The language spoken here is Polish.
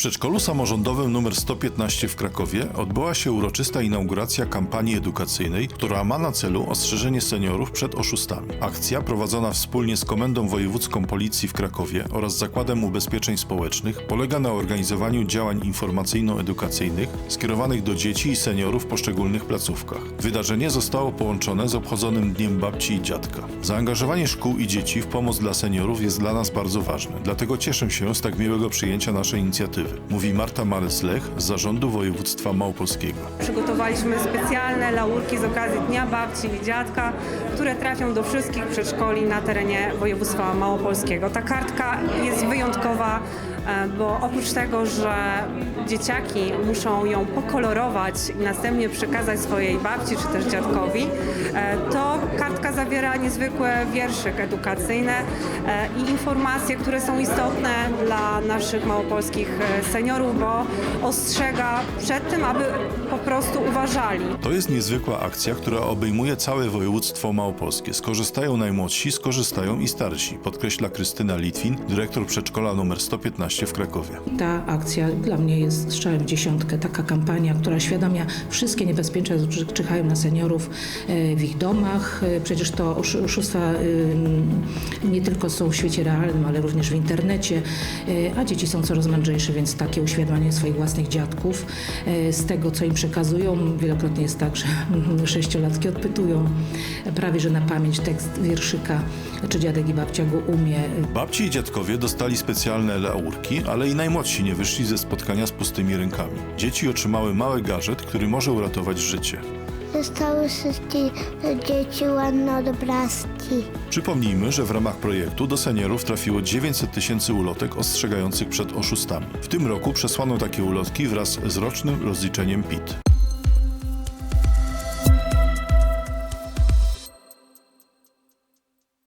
przedszkolu samorządowym nr 115 w Krakowie odbyła się uroczysta inauguracja kampanii edukacyjnej, która ma na celu ostrzeżenie seniorów przed oszustami. Akcja prowadzona wspólnie z Komendą Wojewódzką Policji w Krakowie oraz Zakładem Ubezpieczeń Społecznych polega na organizowaniu działań informacyjno-edukacyjnych skierowanych do dzieci i seniorów w poszczególnych placówkach. Wydarzenie zostało połączone z obchodzonym Dniem Babci i Dziadka. Zaangażowanie szkół i dzieci w pomoc dla seniorów jest dla nas bardzo ważne, dlatego cieszę się z tak miłego przyjęcia naszej inicjatywy, mówi Marta Marys-Lech z Zarządu Województwa Małopolskiego. Przygotowaliśmy specjalne laurki z okazji Dnia Babci i Dziadka, które trafią do wszystkich przedszkoli na terenie województwa małopolskiego. Ta kartka jest wyjątkowa, bo oprócz tego, że dzieciaki muszą ją pokolorować i następnie przekazać swojej babci czy też dziadkowi, e, to kartka zawiera niezwykłe wierszyk edukacyjne e, i informacje, które są istotne dla naszych małopolskich e, seniorów, bo ostrzega przed tym, aby po prostu uważali. To jest niezwykła akcja, która obejmuje całe województwo małopolskie. Skorzystają najmłodsi, skorzystają i starsi, podkreśla Krystyna Litwin, dyrektor przedszkola nr 115 w Krakowie. Ta akcja dla mnie jest strzałem w dziesiątkę. Taka kampania, która świadamia wszystkie niebezpieczeństwa, które czyhają na seniorów e, w ich domach. E, Przecież to osz- oszustwa nie tylko są w świecie realnym, ale również w internecie, E, a dzieci są coraz mądrzejsze, więc takie uświadamianie swoich własnych dziadków z tego, co im przekazują. Wielokrotnie jest tak, że sześciolatki odpytują prawie że na pamięć tekst wierszyka, czy dziadek i babcia go umie. Babci i dziadkowie dostali specjalne laurki, ale i najmłodsi nie wyszli ze spotkania z pustymi rękami. Dzieci otrzymały mały gadżet, który może uratować życie. Dostały wszystkie dzieci ładne obrazki. Przypomnijmy, że w ramach projektu do seniorów trafiło 900 tysięcy ulotek ostrzegających przed oszustami. W tym roku przesłano takie ulotki wraz z rocznym rozliczeniem PIT.